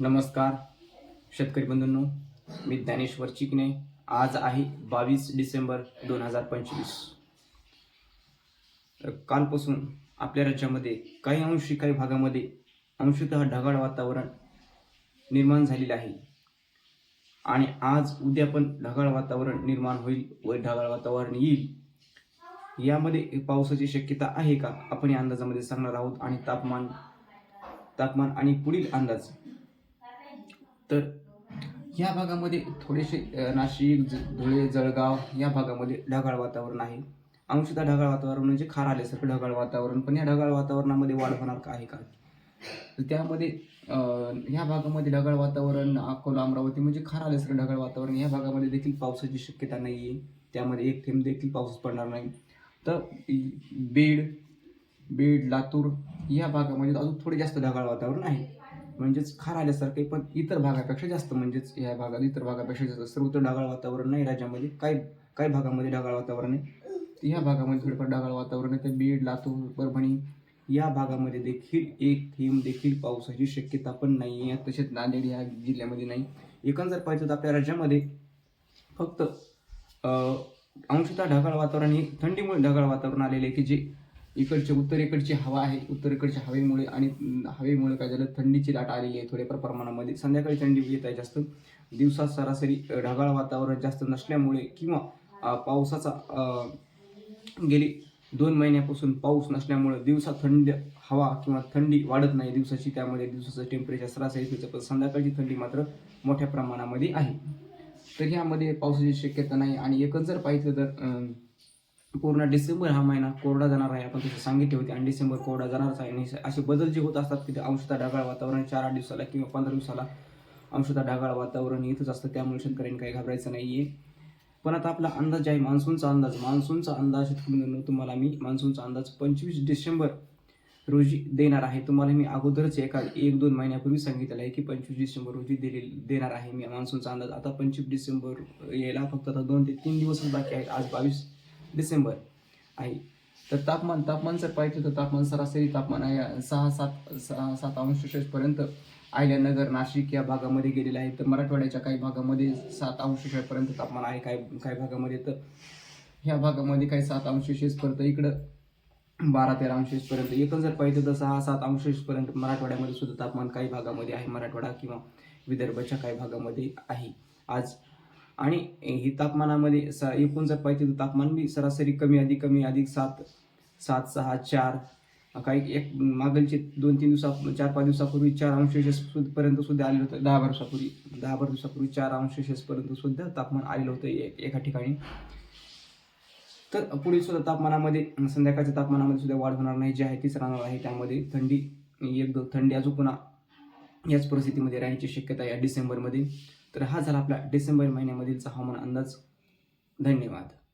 नमस्कार शेतकरी बंधूंनो मी ज्ञानेश्वर चिकणे आज आहे बावीस डिसेंबर दोन हजार पंचवीस. कालपासून आपल्या राज्यामध्ये काही अंशी काही भागामध्ये अंशतः ढगाळ वातावरण निर्माण झालेले आहे. आणि आज उद्या पण ढगाळ वातावरण निर्माण होईल व ढगाळ वातावरण येईल. यामध्ये पावसाची शक्यता आहे का? आपण या अंदाजामध्ये सांगणार आहोत. आणि तापमान तापमान आणि पुढील अंदाज तर या भागामध्ये थोडेसे नाशिक ज- धुळे जळगाव या भागामध्ये ढगाळ वातावरण आहे. अंशतः ढगाळ वातावरण म्हणजे खार आल्यासारखं ढगाळ वातावरण. पण या ढगाळ वातावरणामध्ये वाढ होणार का आहे का? तर त्यामध्ये ह्या भागामध्ये ढगाळ वातावरण अकोला अमरावती म्हणजे खार आल्यासारखं ढगाळ वातावरण. या भागामध्ये देखील पावसाची शक्यता नाही आहे त्यामध्ये एक थेंब देखील पाऊस पडणार नाही. तर बीड बीड लातूर या भागामध्ये अजून थोडे जास्त ढगाळ वातावरण आहे. म्हणजेच खार आल्यासारखे पण इतर भागापेक्षा जास्त म्हणजेच या भागात इतर भागापेक्षा जास्त. सर्वत्र ढगाळ वातावरण नाही राज्यामध्ये काही काही भागामध्ये ढगाळ वातावरण आहे. तर ह्या भागामध्ये थोडंफार ढगाळ वातावरण आहे तर बीड लातूर परभणी या भागामध्ये देखील एक थेंब देखील पावसाची शक्यता पण नाही आहे तसेच नांदेड या जिल्ह्यामध्ये नाही. एकंदर पाहिजे तर आपल्या राज्यामध्ये फक्त अंशतः ढगाळ वातावरण हे थंडीमुळे ढगाळ वातावरण आलेले आहे की जे इकडची उत्तरेकडची हवा आहे उत्तरेकडच्या हवेमुळे आणि हवेमुळे काय झालं? थंडीची लाट आलेली आहे थोड्याफार प्रमाणामध्ये. संध्याकाळी थंडी येत आहे जास्त. दिवसात सरासरी ढगाळ वातावरण जास्त नसल्यामुळे किंवा पावसाचा गेली दोन महिन्यापासून पाऊस नसल्यामुळे दिवसा थंड हवा किंवा थंडी वाढत नाही दिवसाची. त्यामध्ये दिवसाचं टेम्परेचर सरासरी तिचं पण संध्याकाळची थंडी मात्र मोठ्या प्रमाणामध्ये आहे. तर यामध्ये पावसाची शक्यता नाही. आणि एकच जर पाहिलं तर पूर्ण डिसेंबर हा महिना कोरडा जाणार आहे. आपण तसं सांगितले होते. आणि डिसेंबर कोरडा जाणारच आहे. आणि असे बदल जे होत असतात की ते अंशतः ढगाळ वातावरण चार आठ दिवसाला किंवा पंधरा दिवसाला अंशतः ढगाळ वातावरण येतच असतं. त्यामुळे शेतकऱ्यांनी काही घाबरायचं नाही आहे पण आता आपला अंदाज आहे मान्सूनचा अंदाज. मान्सूनचा अंदाज शेतकरी तुम्हाला मी मान्सूनचा अंदाज पंचवीस डिसेंबर रोजी देणार आहे. तुम्हाला मी अगोदरच एका एक दोन महिन्यापूर्वी सांगितलेलं आहे की पंचवीस डिसेंबर रोजी दिले देणार आहे मी मान्सूनचा अंदाज. आता पंचवीस डिसेंबर यायला फक्त आता दोन ते तीन दिवसच बाकी आहेत. आज बावीस डिसेंबर आहे. तर तापमान तापमान जर पाहिजे तर तापमान सरासरी तापमान आहे सहा सात सहा सात अंश सेल्सिअसपर्यंत आयल्यानगर नाशिक या भागामध्ये गेलेलं आहे. तर मराठवाड्याच्या काही भागामध्ये सात अंश शेषपर्यंत तापमान आहे काही काही भागामध्ये तर ह्या भागामध्ये काही सात अंश शेषपर्यंत इकडं बारा तेरा अंश एकच जर पाहिजे तर सहा सात अंश मराठवाड्यामध्ये सुद्धा तापमान काही भागामध्ये आहे मराठवाडा किंवा विदर्भाच्या काही भागामध्ये आहे. आज आणि ही तापमानामध्ये स एकूण जर पाहिजे तर तापमान बी सरासरी कमी अधिक कमी अधिक सात सात सहा चार. काही एक मागलचे दोन तीन दिवसा चार पाच दिवसापूर्वी चार अंश पर्यंत सुद्धा आलेलं होतं. दहा बारा दिवसापूर्वी दहा बारा दिवसापूर्वी चार अंश पर्यंत सुद्धा तापमान आलेलं होतं एक- एका ठिकाणी. तर पुढील सुद्धा तापमानामध्ये संध्याकाळच्या तापमानामध्ये सुद्धा वाढ होणार नाही. जे आहे तीच राहणार आहे. त्यामध्ये थंडी एक थंडी अजून पुन्हा याच परिस्थितीमध्ये राहण्याची शक्यता आहे डिसेंबरमध्ये. तर हा झाला आपला डिसेंबर महिन्यामधीलचा हवामान अंदाज. धन्यवाद.